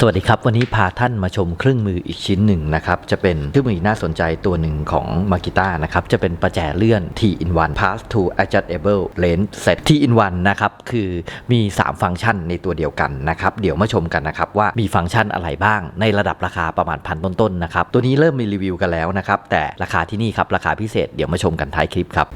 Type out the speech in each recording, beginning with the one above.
สวัสดีครับ วันนี้พาท่านมาชมเครื่องมืออีกชิ้นหนึ่งนะครับ จะเป็นเครื่องมือน่าสนใจตัวหนึ่งของมากิต้านะครับ จะเป็นประแจเลื่อน T in 1 Pass to Adjustable Lens Set T in 1 นะครับ คือมี 3 ฟังก์ชันในตัวเดียวกันนะครับ เดี๋ยวมาชมกันนะครับ ว่ามีฟังก์ชันอะไรบ้างในระดับราคาประมาณพันต้นๆนะครับ ตัวนี้เริ่มมีรีวิวกันแล้วนะครับ แต่ราคาที่นี่ครับราคาพิเศษเดี๋ยวมาชมกันท้ายคลิปครับ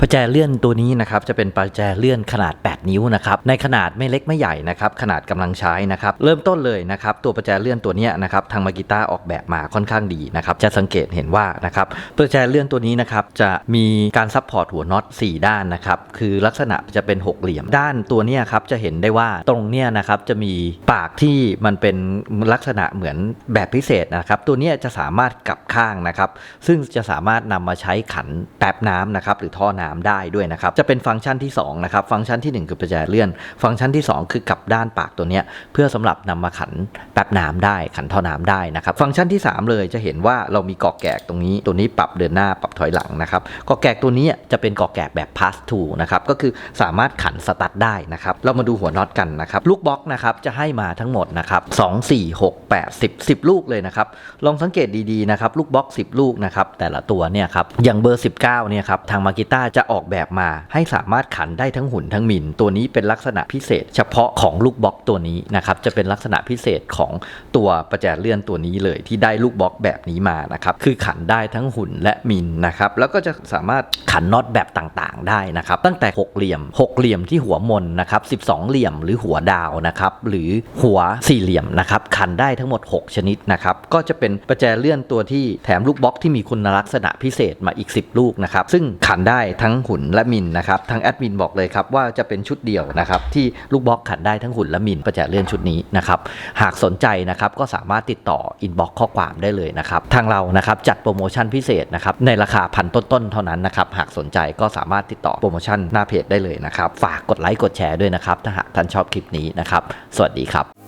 ประแจเลื่อนตัวนี้นะครับจะเป็นประแจเลื่อนขนาด 8 นิ้วนะครับในขนาดไม่เล็กไม่ใหญ่นะครับขนาดกำลังใช้นะครับเริ่มต้นเลยนะครับตัวประแจเลื่อนตัวนี้นะครับทางมากิต้าออกแบบมาค่อนข้างดีนะครับจะสังเกตเห็นว่านะครับประแจเลื่อนตัวนี้นะครับจะมีการซับพอร์ตหัวน็อต4 ด้านนะครับคือลักษณะจะเป็นหกเหลี่ยมด้านตัวนี้ครับจะเห็นได้ว่าตรงเนี้ยนะครับจะมีปากที่มันเป็นลักษณะเหมือนแบบพิเศษนะครับตัวนี้จะสามารถกลับข้างนะครับซึ่งจะสามารถนำมาใช้ขันแป๊บน้ำนะครับหรือท่อน้ำได้ด้วยนะครับจะเป็นฟังก์ชันที่2นะครับฟังก์ชันที่ 1 คือประแจเลื่อน ฟังก์ชันที่ 2 คือกลับด้านปากตัวนี้เพื่อสำหรับนำมาขันแป๊บน้ำได้ขันท่อน้ำได้นะครับ ฟังก์ชันที่ 3 เลยจะเห็นว่าเรามีกอกแกกตรงนี้ ตัวนี้ปรับเดินหน้าปรับถอยหลังนะครับกอกแกกตัวนี้จะเป็นกอกแกกแบบ pass to นะครับก็คือสามารถขันสตัดได้นะครับเรามาดูหัวน็อตกันนะครับลูกบล็อกนะครับจะให้มาทั้งหมดนะครับ2 4 6 8 10 10 ลูกเลยนะครับลองสังเกตดีๆนะครับลูกบล็อก 10 ลูกนะครับแต่ละตัวเนี่ยครับอย่างเบอร์ 19เนี่ยครับทางมากิต้าจะออกแบบมาให้สามารถขันได้ทั้งหุ่นทั้งมิน ตัวนี้เป็นลักษณะพิเศษ เฉพาะของลูกบล็อกตัวนี้นะครับจะเป็นลักษณะพิเศษของตัวประแจเลื่อนตัวนี้เลย ที่ได้ลูกบล็อกแบบนี้มานะครับคือขันได้ทั้งหุ่นและมินนะครับแล้วก็จะสามารถขันน็อตแบบต่างๆ ได้นะครับตั้งแต่หกเหลี่ยมหกเหลี่ยมที่หัวมนนะครับ12 เหลี่ยมหรือหัวดาวนะครับหรือหัวสี่เหลี่ยมนะครับขันได้ทั้งหมด 6 ชนิดนะครับก็จะเป็นประแจเลื่อนตัวที่แถมลูกบล็อกที่มีคุณลักษณะพิเศษมาอีก 10 ลูกนะครับซึ่งขันได้ทั้งหุ่นและมินนะครับทางแอดมินบอกเลยครับว่าจะเป็นชุดเดียวนะครับที่ลูกบล็อกขันได้ทั้งหุ่นและมินประแจเลื่อนชุดนี้นะครับหากสนใจนะครับก็สามารถติดต่ออินบ็อกข้อความได้เลยนะครับทางเรานะครับจัดโปรโมชั่นพิเศษนะครับในราคาพันต้นๆเท่านั้นนะครับหากสนใจก็สามารถติดต่อโปรโมชั่นหน้าเพจได้เลยนะครับฝากกดไลค์กดแชร์ด้วยนะครับถ้าหากท่านชอบคลิปนี้นะครับสวัสดีครับ